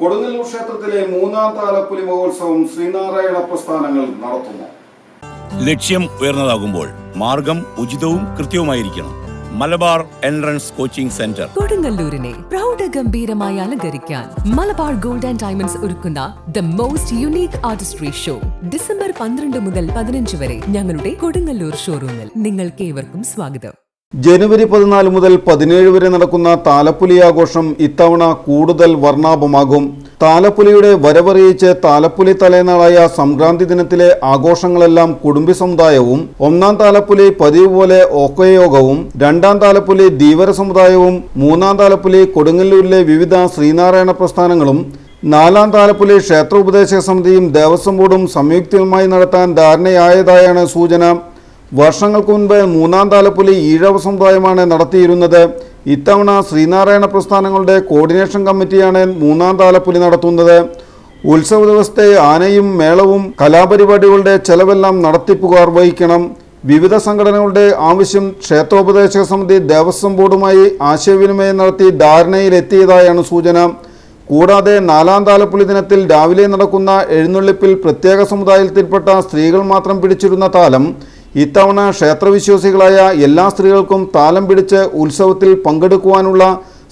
കൊടുങ്ങല്ലൂർ ക്ഷേത്രത്തിലെ മൂന്നാം താലപ്പുലി മഹോത്സവം ശ്രീനാരായണ പ്രസ്ഥാനങ്ങൾ നടത്തുന്നു. ലക്ഷ്യം ഉയർന്നതാകുമ്പോൾ മാർഗം ഉചിതവും കൃത്യവുമായിരിക്കണം. Malabar entrance coaching centre. കൊടുങ്ങല്ലൂരിനെ പ്രൗഢഗംഭീരമായി അലങ്കരിക്കാൻ മലബാർ ഗോൾഡ് ആൻഡ് ഡയമണ്ട്സ് ഒരുക്കുന്ന the most unique artistry show December പന്ത്രണ്ട് മുതൽ പതിനഞ്ച് വരെ ഞങ്ങളുടെ കൊടുങ്ങല്ലൂർ ഷോറൂമിൽ. നിങ്ങൾക്ക് ഏവർക്കും സ്വാഗതം. ജനുവരി പതിനാല് മുതൽ പതിനേഴ് വരെ നടക്കുന്ന താലപ്പുലി ആഘോഷം ഇത്തവണ കൂടുതൽ വർണാഭമാകും. താലപ്പുലിയുടെ വരവറിയിച്ച് താലപ്പുലി തലേനാളായ സംക്രാന്തി ദിനത്തിലെ ആഘോഷങ്ങളെല്ലാം കുടുംബി സമുദായവും ഒന്നാം താലപ്പുലി പതിവ് പോലെ ഓക്കയോഗവും രണ്ടാം താലപ്പുലി ധീവര സമുദായവും മൂന്നാം താലപ്പുലി കൊടുങ്ങല്ലൂരിലെ വിവിധ ശ്രീനാരായണ പ്രസ്ഥാനങ്ങളും നാലാം താലപ്പുലി ക്ഷേത്ര ഉപദേശക സമിതിയും ദേവസ്വം ബോർഡും സംയുക്തമായി നടത്താൻ ധാരണയായതായാണ് സൂചന. വർഷങ്ങൾക്ക് മുൻപ് മൂന്നാം താലപ്പൊലി ഈഴവ സമുദായമാണ് നടത്തിയിരുന്നത്. ഇത്തവണ ശ്രീനാരായണ പ്രസ്ഥാനങ്ങളുടെ കോർഡിനേഷൻ കമ്മിറ്റിയാണ് മൂന്നാം താലപ്പൊലി നടത്തുന്നത്. ഉത്സവ ദിവസത്തെ ആനയും മേളവും കലാപരിപാടികളുടെ ചെലവെല്ലാം നടത്തിപ്പുകാർ വഹിക്കണം. വിവിധ സംഘടനകളുടെ ആവശ്യം ക്ഷേത്രോപദേശക സമിതി ദേവസ്വം ബോർഡുമായി ആശയവിനിമയം നടത്തി ധാരണയിലെത്തിയതായാണ് സൂചന. കൂടാതെ നാലാം താലപ്പുലി ദിനത്തിൽ രാവിലെ നടക്കുന്ന എഴുന്നള്ളിപ്പിൽ പ്രത്യേക സമുദായത്തിൽപ്പെട്ട സ്ത്രീകൾ മാത്രം പിടിച്ചിരുന്ന താലം ഇത്തവണ ക്ഷേത്രവിശ്വാസികളായ എല്ലാ സ്ത്രീകൾക്കും താലം പിടിച്ച് ഉത്സവത്തിൽ പങ്കെടുക്കുവാനുള്ള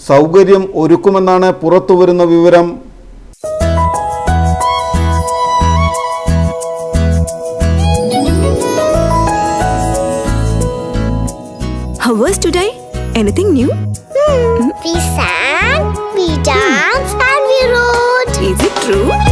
സൗകര്യം ഒരുക്കുമെന്നാണ് പുറത്തുവരുന്ന വിവരം How was today? Anything new? We sang, we danced, and we wrote. Is it true?